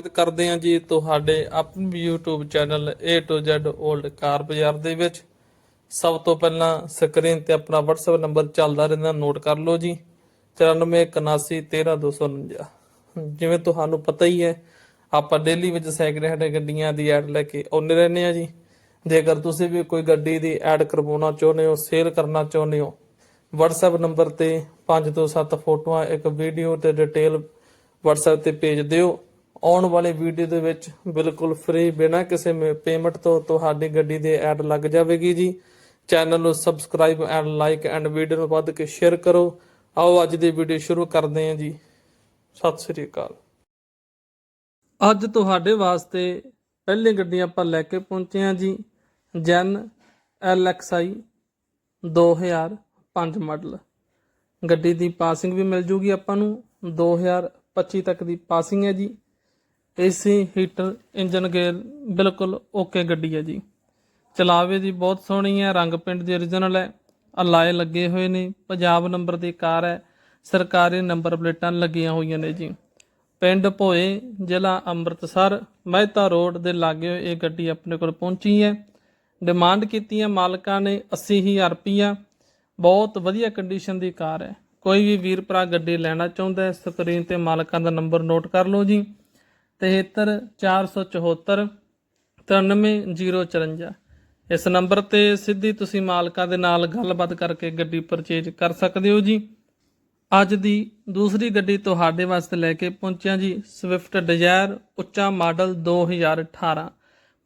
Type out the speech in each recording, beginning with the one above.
ਸਵਾਗਤ ਕਰਦੇ ਹਾਂ ਜੀ ਤੁਹਾਡੇ ਆਪਣੇ YouTube channel A to Z old car ਬਾਜ਼ਾਰ ਦੇ ਵਿੱਚ। ਸਭ ਤੋਂ ਪਹਿਲਾਂ ਸਕਰੀਨ ਤੇ ਆਪਣਾ WhatsApp ਨੰਬਰ ਚੱਲਦਾ ਰਹਿੰਦਾ ਨੋਟ ਕਰ ਲਓ ਜੀ। 9481131249 ਜਿਵੇਂ ਤੁਹਾਨੂੰ ਪਤਾ ਹੀ ਹੈ, ਆਪਾਂ ਡੇਲੀ ਵਿੱਚ ਸੈਕਿੰਡ ਹੈਂਡ ਗੱਡੀਆਂ ਦੀ ਐਡ ਲੈ ਕੇ ਆਉਂਦੇ ਰਹਿੰਦੇ ਆ ਜੀ। ਜੇਕਰ ਤੁਸੀਂ ਵੀ ਕੋਈ ਗੱਡੀ ਦੀ ਐਡ ਕਰਵਾਉਣਾ ਚਾਹੁੰਦੇ ਹੋ ਸੇਲ ਕਰਨਾ ਚਾਹੁੰਦੇ ਹੋ, WhatsApp ਨੰਬਰ ਤੇ 5 ਤੋਂ 7 ਫੋਟੋਆਂ ਇੱਕ ਵੀਡੀਓ ਤੇ ਡਿਟੇਲ WhatsApp ਤੇ ਭੇਜ ਦਿਓ। ਆਉਣ ਵਾਲੇ ਵੀਡੀਓ ਦੇ ਵਿੱਚ ਬਿਲਕੁਲ ਫ੍ਰੀ ਬਿਨਾਂ ਕਿਸੇ ਪੇਮੈਂਟ ਤੋਂ ਤੁਹਾਡੀ ਗੱਡੀ ਦੇ ਐਡ ਲੱਗ ਜਾਵੇਗੀ ਜੀ। ਚੈਨਲ ਨੂੰ subscribe and like and video ਨੂੰ ਵੱਧ ਕੇ ਸ਼ੇਅਰ ਕਰੋ। ਆਓ ਅੱਜ ਦੀ ਵੀਡੀਓ ਸ਼ੁਰੂ ਕਰਦੇ ਹਾਂ ਜੀ। ਸਤਿ ਸ੍ਰੀ ਅਕਾਲ। ਅੱਜ ਤੁਹਾਡੇ ਵਾਸਤੇ ਪਹਿਲੀ ਗੱਡੀ ਆਪਾਂ ਲੈ ਕੇ ਪਹੁੰਚੇ ਹਾਂ ਜੀ। ਜੈਨ LXI 2005 ਮਾਡਲ ਗੱਡੀ ਦੀ ਪਾਸਿੰਗ ਵੀ ਮਿਲ ਜੂਗੀ ਆਪਾਂ ਨੂੰ। 2025 ਤੱਕ ਦੀ ਪਾਸਿੰਗ ਹੈ ਜੀ। ਏਸੀ, ਹੀਟਰ, ਇੰਜਨ ਗੇਅਰ, ਬਿਲਕੁਲ ਓਕੇ ਗੱਡੀ ਹੈ ਜੀ। ਚਲਾਵੇ ਦੀ ਬਹੁਤ ਸੋਹਣੀ ਹੈ, ਰੰਗ ਪਿੰਡ ਦੀ origignal ਹੈ। ਅਲਾਏ ਲੱਗੇ ਹੋਏ ਨੇ, ਪੰਜਾਬ ਨੰਬਰ ਦੀ ਕਾਰ ਹੈ। ਸਰਕਾਰੀ ਨੰਬਰ ਪਲੇਟਾਂ ਲੱਗੀਆਂ ਹੋਈਆਂ ਨੇ ਜੀ। ਪਿੰਡ ਭੋਏ, ਜ਼ਿਲ੍ਹਾ ਅੰਮ੍ਰਿਤਸਰ, ਮਹਿਤਾ ਰੋਡ ਦੇ ਲਾਗੇ ਇਹ ਗੱਡੀ ਆਪਣੇ ਕੋਲ ਪਹੁੰਚੀ ਹੈ। ਡਿਮਾਂਡ ਕੀਤੀ ਹੈ ਮਾਲਕਾਂ ਨੇ 80000 ਰੁਪਈਆ। ਬਹੁਤ ਵਧੀਆ ਕੰਡੀਸ਼ਨ ਦੀ ਕਾਰ ਹੈ। ਕੋਈ ਵੀ ਵੀਰ ਭਰਾ ਗੱਡੀ ਲੈਣਾ ਚਾਹੁੰਦਾ ਹੈ ਸਕਰੀਨ ਤੇ ਮਾਲਕਾਂ ਦਾ ਨੰਬਰ ਨੋਟ ਕਰ ਲਓ ਜੀ। 73474 93054 ਇਸ ਨੰਬਰ ਤੇ ਸਿੱਧੀ ਤੁਸੀਂ ਮਾਲਕਾਂ ਦੇ ਨਾਲ ਗੱਲਬਾਤ ਕਰਕੇ ਗੱਡੀ ਪਰਚੇਜ ਕਰ ਸਕਦੇ ਹੋ ਜੀ। ਅੱਜ ਦੀ ਦੂਸਰੀ ਗੱਡੀ ਤੁਹਾਡੇ ਵਾਸਤੇ ਲੈ ਕੇ ਪਹੁੰਚਿਆ ਜੀ ਸਵਿਫਟ ਡਿਜ਼ਾਇਰ ਉੱਚਾ ਮਾਡਲ 2018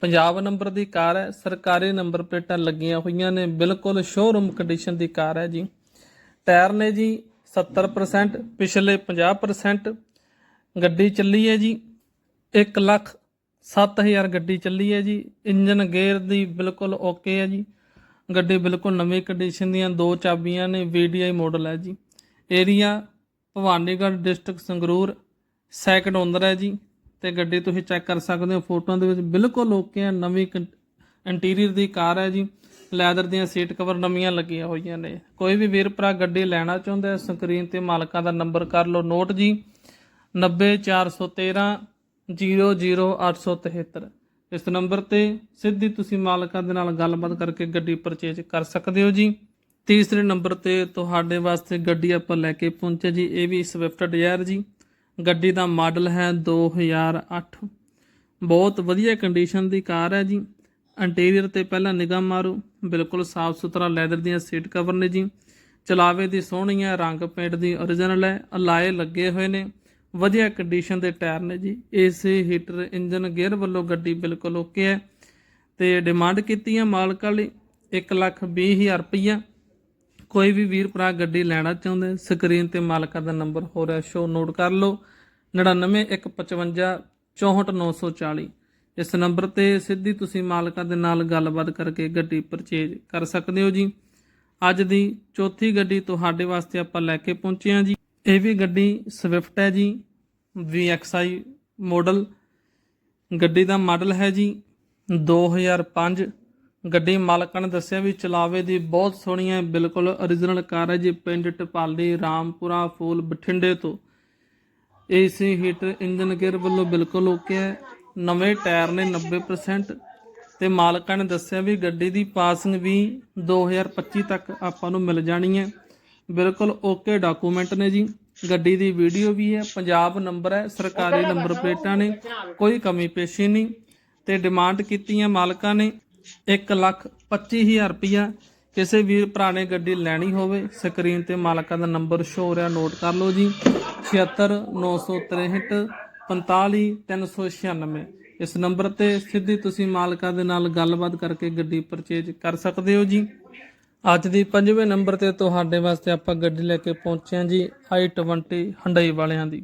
ਪੰਜਾਬ ਨੰਬਰ ਦੀ ਕਾਰ ਹੈ, ਸਰਕਾਰੀ ਨੰਬਰ ਪਲੇਟਾਂ ਲੱਗੀਆਂ ਹੋਈਆਂ ਨੇ, ਬਿਲਕੁਲ ਸ਼ੋਰੂਮ ਕੰਡੀਸ਼ਨ ਦੀ ਕਾਰ ਹੈ ਜੀ। ਟਾਇਰ ਨੇ ਜੀ 70% ਪਿਛਲੇ 50% ਗੱਡੀ ਚੱਲੀ ਹੈ ਜੀ। 1 ਲੱਖ 7000 ਗੱਡੀ ਚੱਲੀ ਹੈ ਜੀ। ਇੰਜਨ ਗੇਅਰ ਦੀ ਬਿਲਕੁਲ ਓਕੇ ਹੈ ਜੀ। ਗੱਡੀ ਬਿਲਕੁਲ ਨਵੀਂ ਕੰਡੀਸ਼ਨ ਦੀਆਂ ਦੋ ਚਾਬੀਆਂ ਨੇ VDI ਮਾਡਲ ਹੈ ਜੀ। Area Bhawanigarh district Sangrur second owner ਹੈ ਜੀ। ਤੇ ਗੱਡੀ ਤੁਸੀਂ ਚੈੱਕ ਕਰ ਸਕਦੇ ਹੋ, ਫੋਟੋਆਂ ਦੇ ਵਿੱਚ ਬਿਲਕੁਲ ਓਕੇ ਹੈ। ਨਵੀਂ ਇੰਟੀਰੀਅਰ ਦੀ ਕਾਰ ਹੈ ਜੀ। ਲੈਦਰ ਦੀਆਂ ਸੀਟ ਕਵਰ ਨਵੀਆਂ ਲੱਗੀਆਂ ਹੋਈਆਂ ਨੇ। ਕੋਈ ਵੀ ਵੀਰ ਭਰਾ ਗੱਡੀ ਲੈਣਾ ਚਾਹੁੰਦਾ ਹੈ ਸਕਰੀਨ ਤੇ ਮਾਲਕਾਂ ਦਾ ਨੰਬਰ ਕਰ ਲਓ। ਨੋਟ ਜੀ 90413 00873 ਇਸ ਨੰਬਰ ਤੇ ਸਿੱਧੀ ਤੁਸੀਂ ਮਾਲਕਾਂ ਦੇ ਨਾਲ ਗੱਲਬਾਤ ਕਰਕੇ ਗੱਡੀ ਪਰਚੇਜ ਕਰ ਸਕਦੇ ਹੋ ਜੀ। ਤੀਸਰੇ ਨੰਬਰ ਤੇ ਤੁਹਾਡੇ ਵਾਸਤੇ ਗੱਡੀ ਆਪਾਂ ਲੈ ਕੇ ਪਹੁੰਚੇ ਜੀ, ਇਹ ਵੀ ਸਵਿਫਟ ਡਿਜ਼ਾਇਰ ਜੀ। ਗੱਡੀ ਦਾ ਮਾਡਲ ਹੈ 2008 ਬਹੁਤ ਵਧੀਆ ਕੰਡੀਸ਼ਨ ਦੀ ਕਾਰ ਹੈ ਜੀ। ਇੰਟੀਰੀਅਰ ਤੇ ਪਹਿਲਾਂ ਨਿਗਾਹ ਮਾਰੋ, ਬਿਲਕੁਲ ਸਾਫ਼ ਸੁਥਰਾ ਲੈਦਰ ਦੀਆਂ ਸੀਟ ਕਵਰ ਨੇ ਜੀ। ਚਲਾਵੇ ਦੀ ਸੋਹਣੀ ਹੈ, ਰੰਗ ਪੇਂਟ ਦੀ origignal ਹੈ, ਅਲਾਏ ਲੱਗੇ ਹੋਏ ਨੇ। ਵਧੀਆ ਕੰਡੀਸ਼ਨ ਦੇ ਟਾਇਰ ਨੇ ਜੀ। ਏਸੀ ਹੀਟਰ ਇੰਜਨ ਗੇਅਰ ਵੱਲੋਂ ਗੱਡੀ ਬਿਲਕੁਲ ਓਕੇ ਹੈ। ਤੇ ਡਿਮਾਂਡ ਕੀਤੀ ਹੈ ਮਾਲਕਾਂ ਲਈ 1 ਲੱਖ 20 ਹਜ਼ਾਰ ਰੁਪਈਆ। ਕੋਈ ਵੀ ਵੀਰ ਭਰਾ ਗੱਡੀ ਲੈਣਾ ਚਾਹੁੰਦੇ ਸਕਰੀਨ ਤੇ ਮਾਲਕਾਂ ਦਾ ਨੰਬਰ ਹੋ ਰਿਹਾ ਸ਼ੋ ਨੋਟ ਕਰ ਲਓ। 9915 64940 ਇਸ ਨੰਬਰ ਤੇ ਸਿੱਧੀ ਤੁਸੀਂ ਮਾਲਕਾਂ ਦੇ ਨਾਲ ਗੱਲਬਾਤ ਕਰਕੇ ਗੱਡੀ ਪਰਚੇਜ ਕਰ ਸਕਦੇ ਹੋ ਜੀ। ਅੱਜ ਦੀ ਚੌਥੀ ਗੱਡੀ ਤੁਹਾਡੇ ਵਾਸਤੇ ਆਪਾਂ ਲੈ ਕੇ ਪਹੁੰਚੇ ਹਾਂ ਜੀ। ਇਹ ਵੀ ਗੱਡੀ ਸਵਿਫਟ ਹੈ ਜੀ VXI ਮਾਡਲ ਗੱਡੀ ਦਾ ਮਾਡਲ ਹੈ ਜੀ 2005 ਗੱਡੀ ਮਾਲਕਾਂ ਨੇ ਦੱਸਿਆ ਵੀ ਚਲਾਵੇ ਦੀ ਬਹੁਤ ਸੋਹਣੀ ਹੈ, ਬਿਲਕੁਲ origignal ਕਾਰ ਹੈ ਜੀ, ਪਿੰਡ ਟਪਾਲੀ, ਰਾਮਪੁਰਾ, ਫੂਲ ਬਠਿੰਡੇ ਤੋਂ। ਏਸੀ ਹੀਟਰ ਇੰਜਨ ਗੇਅਰ ਵੱਲੋਂ ਬਿਲਕੁਲ ਓਕੇ ਹੈ, ਨਵੇਂ ਟਾਇਰ ਨੇ 90% ਤੇ ਮਾਲਕਾਂ ਨੇ ਦੱਸਿਆ ਵੀ ਗੱਡੀ ਦੀ ਪਾਸਿੰਗ ਵੀ 2025 ਤੱਕ ਆਪਾਂ ਨੂੰ ਮਿਲ ਜਾਣੀ ਹੈ। ਬਿਲਕੁਲ ਓਕੇ ਡਾਕੂਮੈਂਟ ਨੇ ਜੀ। ਗੱਡੀ ਦੀ ਵੀਡੀਓ ਵੀ ਹੈ ਪੰਜਾਬ ਨੰਬਰ ਹੈ ਸਰਕਾਰੀ ਨੰਬਰ ਪਲੇਟਾਂ ਨੇ ਕੋਈ ਕਮੀ ਪੇਸ਼ੀ ਨਹੀਂ। ਤੇ ਡਿਮਾਂਡ ਕੀਤੀ ਹੈ ਮਾਲਕਾਂ ਨੇ 1 ਲੱਖ 25000 ਰੁਪਇਆ ਕਿਸੇ ਵੀਰ ਭਰਾ ਨੇ ਗੱਡੀ ਲੈਣੀ ਹੋਵੇ ਸਕਰੀਨ ਤੇ ਮਾਲਕਾਂ ਦਾ ਨੰਬਰ ਸ਼ੋ ਹੋ ਰਿਹਾ ਨੋਟ ਕਰ ਲਓ ਜੀ। 76963 45396 ਇਸ ਨੰਬਰ ਤੇ ਸਿੱਧੀ ਤੁਸੀਂ ਮਾਲਕਾਂ ਦੇ ਨਾਲ ਗੱਲਬਾਤ ਕਰਕੇ ਗੱਡੀ ਪਰਚੇਜ ਕਰ ਸਕਦੇ ਹੋ ਜੀ। ਅੱਜ ਦੀ ਪੰਜਵੇਂ ਨੰਬਰ ਤੇ ਤੁਹਾਡੇ ਵਾਸਤੇ ਆਪਾਂ ਗੱਡੀ ਲੈ ਕੇ ਪਹੁੰਚੇ ਹਾਂ ਜੀ i20 ਹੰਡਈ ਵਾਲਿਆਂ ਦੀ।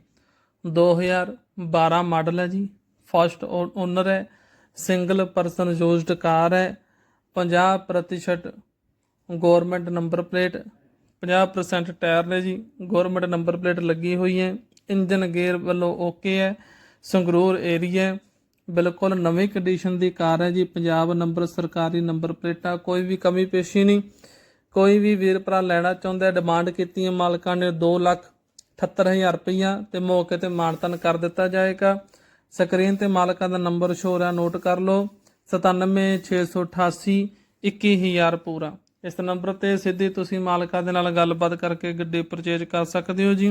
2012 ਮਾਡਲ ਹੈ ਜੀ ਫਸਟ ਓਨਰ ਹੈ ਸਿੰਗਲ ਪਰਸਨ ਯੂਜ਼ਡ ਕਾਰ ਹੈ 50% ਗਵਰਨਮੈਂਟ ਨੰਬਰ ਪਲੇਟ 50% ਟਾਇਰ ਨੇ ਜੀ ਗਵਰਨਮੈਂਟ ਨੰਬਰ ਪਲੇਟ ਲੱਗੀ ਹੋਈ ਹੈ ਇੰਜਨ ਗੇਅਰ ਵੱਲੋਂ ਓਕੇ ਹੈ, ਸੰਗਰੂਰ ਏਰੀਆ ਬਿਲਕੁਲ ਨਵੀਂ ਕੰਡੀਸ਼ਨ ਦੀ ਕਾਰ ਹੈ ਜੀ। ਪੰਜਾਬ ਨੰਬਰ ਸਰਕਾਰੀ ਨੰਬਰ ਪਲੇਟਾਂ ਕੋਈ ਵੀ ਕਮੀ ਪੇਸ਼ੀ ਨਹੀਂ। ਕੋਈ ਵੀ ਵੀਰ ਭਰਾ ਲੈਣਾ ਚਾਹੁੰਦਾ ਹੈ, ਡਿਮਾਂਡ ਕੀਤੀ ਹੈ ਮਾਲਕਾਂ ਨੇ 2 ਲੱਖ 78000 ਰੁਪਈਆ ਤੇ ਮੌਕੇ ਤੇ ਮਾਨਤਨ ਕਰ ਦਿੱਤਾ ਜਾਏਗਾ। ਸਕਰੀਨ ਤੇ ਮਾਲਕਾਂ ਦਾ ਨੰਬਰ ਸ਼ੋ ਹੋ ਰਿਹਾ ਨੋਟ ਕਰ ਲਓ। 97688 21000 ਪੂਰਾ। ਇਸ ਨੰਬਰ ਤੇ ਸਿੱਧੀ ਤੁਸੀਂ ਮਾਲਕਾਂ ਦੇ ਨਾਲ ਗੱਲਬਾਤ ਕਰਕੇ ਗੱਡੀ ਪਰਚੇਜ ਕਰ ਸਕਦੇ ਹੋ ਜੀ।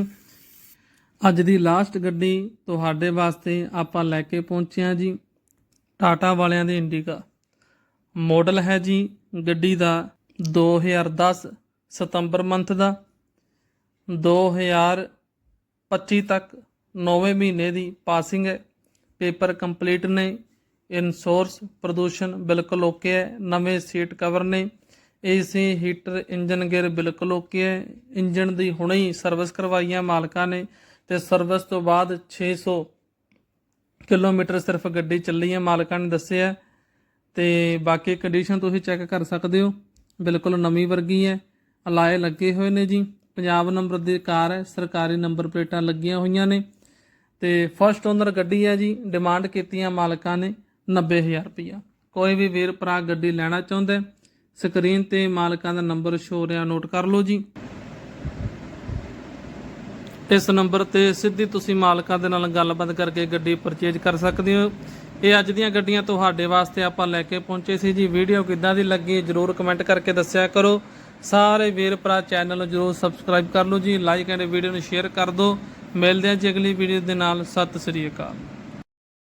ਅੱਜ ਦੀ ਲਾਸਟ ਗੱਡੀ ਤੁਹਾਡੇ ਵਾਸਤੇ ਆਪਾਂ ਲੈ ਕੇ ਪਹੁੰਚੇ ਹਾਂ ਜੀ। ਟਾਟਾ ਵਾਲਿਆਂ ਦੀ ਇੰਡੀਕਾ। ਮਾਡਲ ਹੈ ਜੀ ਗੱਡੀ ਦਾ 2010 ਸਤੰਬਰ ਮੰਥ ਦਾ। 2025 ਤੱਕ 9ਵੇਂ ਮਹੀਨੇ ਦੀ ਪਾਸਿੰਗ ਹੈ। ਪੇਪਰ ਕੰਪਲੀਟ ਨੇ। ਇਨਸ਼ੋਰਸ ਪ੍ਰਦੂਸ਼ਣ ਬਿਲਕੁਲ ਓਕੇ ਹੈ। ਨਵੇਂ ਸੀਟ ਕਵਰ ਨੇ। ਏਸੀ, ਹੀਟਰ, ਇੰਜਨ ਗੇਅਰ ਬਿਲਕੁਲ ਓਕੇ ਹੈ। ਇੰਜਨ ਦੀ ਹੁਣੇ ਹੀ ਸਰਵਿਸ ਕਰਵਾਈਆਂ ਮਾਲਕਾਂ ਨੇ। ਤੇ ਸਰਵਿਸ ਤੋਂ ਬਾਅਦ 600 ਕਿਲੋਮੀਟਰ ਸਿਰਫ ਗੱਡੀ ਚੱਲੀ ਹੈ। ਮਾਲਕਾਂ ਨੇ ਦੱਸਿਆ ਤੇ ਬਾਕੀ ਕੰਡੀਸ਼ਨ ਤੁਸੀਂ ਚੈੱਕ ਕਰ ਸਕਦੇ ਹੋ। ਬਿਲਕੁਲ ਨਵੀਂ ਵਰਗੀ ਹੈ। ਅਲਾਏ ਲੱਗੇ ਹੋਏ ਨੇ ਜੀ। ਪੰਜਾਬ ਨੰਬਰ ਦੀ ਕਾਰ ਹੈ। ਸਰਕਾਰੀ ਨੰਬਰ ਪਲੇਟਾਂ ਲੱਗੀਆਂ ਹੋਈਆਂ ਨੇ ਤੇ ਫਸਟ ਓਨਰ ਗੱਡੀ ਹੈ ਜੀ। ਡਿਮਾਂਡ ਕੀਤੀਆਂ ਮਾਲਕਾਂ ਨੇ 90000 ਰੁਪਇਆ। ਕੋਈ ਵੀ ਵੀਰ ਭਰਾ ਗੱਡੀ ਲੈਣਾ ਚਾਹੁੰਦਾ ਸਕਰੀਨ ਤੇ ਮਾਲਕਾਂ ਦਾ ਨੰਬਰ ਸ਼ੋ ਰਿਹਾ ਨੋਟ ਕਰ ਲਓ ਜੀ। ਇਸ ਨੰਬਰ ਤੇ ਸਿੱਧੀ ਤੁਸੀਂ ਮਾਲਕਾਂ ਦੇ ਨਾਲ ਗੱਲਬਾਤ ਕਰਕੇ ਗੱਡੀ ਪਰਚੇਜ ਕਰ ਸਕਦੇ ਹੋ। ਇਹ ਅੱਜ ਦੀਆਂ ਗੱਡੀਆਂ ਤੁਹਾਡੇ ਵਾਸਤੇ ਆਪਾਂ ਲੈ ਕੇ ਪਹੁੰਚੇ ਸੀ ਜੀ। ਵੀਡੀਓ ਕਿੱਦਾਂ ਦੀ ਲੱਗੀ ਜਰੂਰ ਕਮੈਂਟ ਕਰਕੇ ਦੱਸਿਆ ਕਰੋ। ਸਾਰੇ ਵੀਰ ਭਰਾ ਚੈਨਲ ਨੂੰ ਜਰੂਰ ਸਬਸਕ੍ਰਾਈਬ ਕਰ ਲਓ ਜੀ। ਲਾਈਕ ਐਂਡ ਵੀਡੀਓ ਨੂੰ ਸ਼ੇਅਰ ਕਰ ਦਿਓ। ਮਿਲਦੇ ਹਾਂ ਜੀ ਅਗਲੀ ਵੀਡੀਓ ਦੇ ਨਾਲ। ਸਤਿ ਸ੍ਰੀ ਅਕਾਲ।